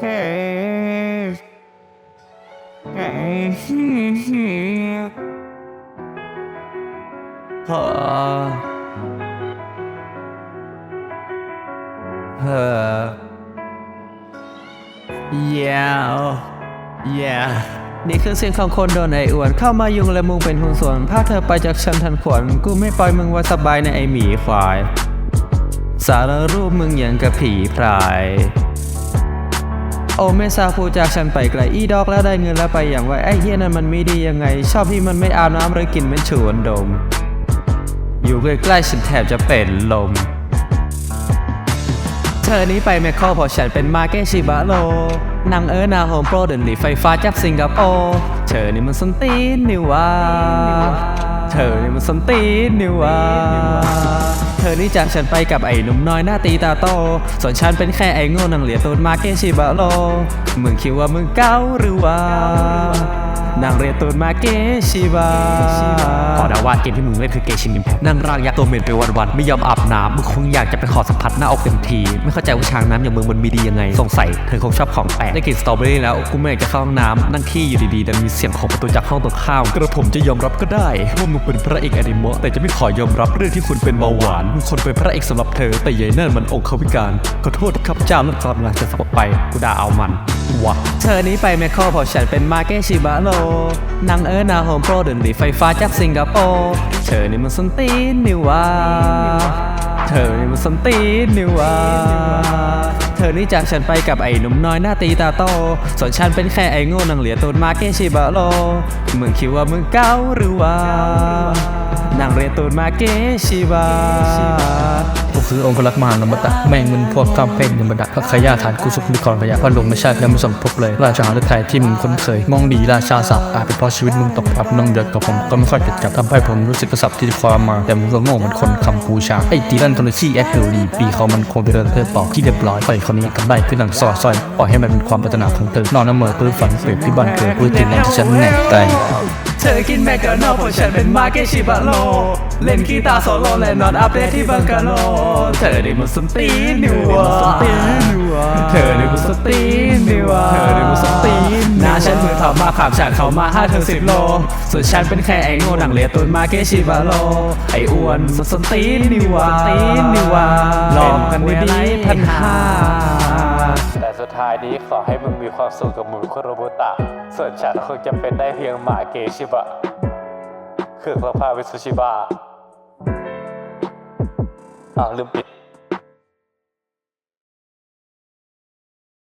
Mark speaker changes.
Speaker 1: เฮ้เฮ้พอเยาวเยานี่คือเสียงของคนโดนไออวน เข้ามายุงและมึงเป็นหุ้นส่วนพาเธอไปจากฉันทันขวัญกูไม่ปล่อยมึงไว่าสบายในไอหมีควาย สารรูปมึงอย่างกับผีพราย โอ้ไม่ซาพูจากฉันไปไกลอีดอกแล้วได้เงินแล้วไปอย่างไวไอ้เฮียนั้นมันไม่ดียังไง ชอบที่มันไม่อาบน้ำหรือกินเหม็นชวนดม อยู่ใกล้ๆฉันแทบจะเป็นลม เธอนี้ไปแมคโครพราะฉันเป็นมาเกชิบะโลนางเอิร์นาโฮมโปรเดินหลีไฟฟ้าจากสิงคโปร์เธอนี่มันสนตีนนี่ว่าเธอนี่มันสนตีนนี่ว่า เธอนี่จากฉันไปกับไอ้หนุ่มน้อยหน้าตีตาโต ส่วนฉันเป็นแค่ไอ้โง่นังเหลียตูนมาเกชิบะโลมึงคิดว่ามึงเก้าหรือว่าางเรียนตูนมาเกชิบะ
Speaker 2: ขอเดาว่าเกมที่มึงเล่นคือเกมชินอิมแพคนั่งร่างยักษ์ตัวเหม็นไปวันๆไม่ยอมอาบน้ำมึงคงอยากจะไปขอสัมผัสหน้าอกเต็มที ไม่เข้าใจว่าช้างน้ำอย่างมึงมันมีดียังไง สงสัยเธอคงชอบของแปลกได้กลิ่นสตรอเบอรี่แล้วกูไม่อยากจะเข้าห้องน้ำนั่งขี้อยู่ดีๆแต่มีเสียงของประตูจากห้องตรงข้ามกระผมจะยอมรับก็ได้ว่ามึงเป็นพระเอกอนิเมะแต่จะไม่ขอยอมรับเรื่องที่คุณเป็นเบาหวานมึงคนเป็นพระเอกสำหรับเธอแต่ใหญ่นั่นมันองค์เขาพิการขอโทษครับเจ้านั่นกำลังจะสะบัดไปกูด่าเอามัน วะ
Speaker 1: เธอนี้ไปแมคโครพราะฉันเป็นมาเกชิบะโลนางเอิร์นาโฮมโปรเดินหลีไฟฟ้าจากสิงคโปร์เธอนี่มันสนตีนนี่ว่าเธอนี่มันสนตีนนี่ว่าเธอนี่จากฉันไปกับไอ้หนุ่มน้อยหน้าตีตาโตส่วนฉันเป็นแค่ไอ้โง่นางเหลียตูนมาเกชิบะโลมึงคิดว่ามึงเก้าหรือว่านางเรียตูนมาเกชิบะ
Speaker 3: กูคือองค์รักมหานมตะแม่งมึงพวกกำเป็นยมดักพระขยาฐานกูสุขนิกรขยะพันดงไม่ใช่ยังไม่สมทบเลย ราชาฤทัยที่มึงคุ้นเคย มองดีราชาศัพท์อาจเป็นเพราะชีวิตมึงตกอับน้องเดือดกับผมก็ไม่ค่อยติดกับทำให้ผมรู้สึกกระสับที่ความมา แต่มึงก็โง่เหมือนคนคำพูชาไอ้ตีรันคนละชี่แอคเฮลลีปีเขามันคงเป็นเรื่องเธอปอกที่เรียบร้อยไปคนนี้กับได้ขึ้นหลังซอสร้อยปล่อยให้มันเป็นความปรารถนาของเธอนอนน้ำเมอปื้อฝันเปรียบที่บ้านเกิดปื้อติดแรงที่ฉันแน่ใจ
Speaker 1: เธอกินแมกกาโนเพราะฉันเป็นมาเกชิบะโล เล่นกีตาร์โซโล่และนอนอัปเดตที่บังกาโล เธอได้มันสนตีนนี่หวะเธอได้มันสนตีนนี่หวะเธอได้มันสนตีนหน้าฉันมือถอดมาขับฉันเข้ามาห้าเธอสิบโล ส่วนฉันเป็นแค่ไอ้โง่หนังเลียตุนมาเกชิบะโล ไอ้อ้วนสนตีนนี่หวะตีนนี่หวะลองกันดีๆพันห้า
Speaker 2: แต่สุดท้ายนี้ขอให้มึงมีความสุขกับหมูคุโรบุตะ ส่วนฉันคงจะเป็นได้เพียงหมาเกชิบะเครื่องซักผ้าวิสุชิบะอ้าวลืมปิด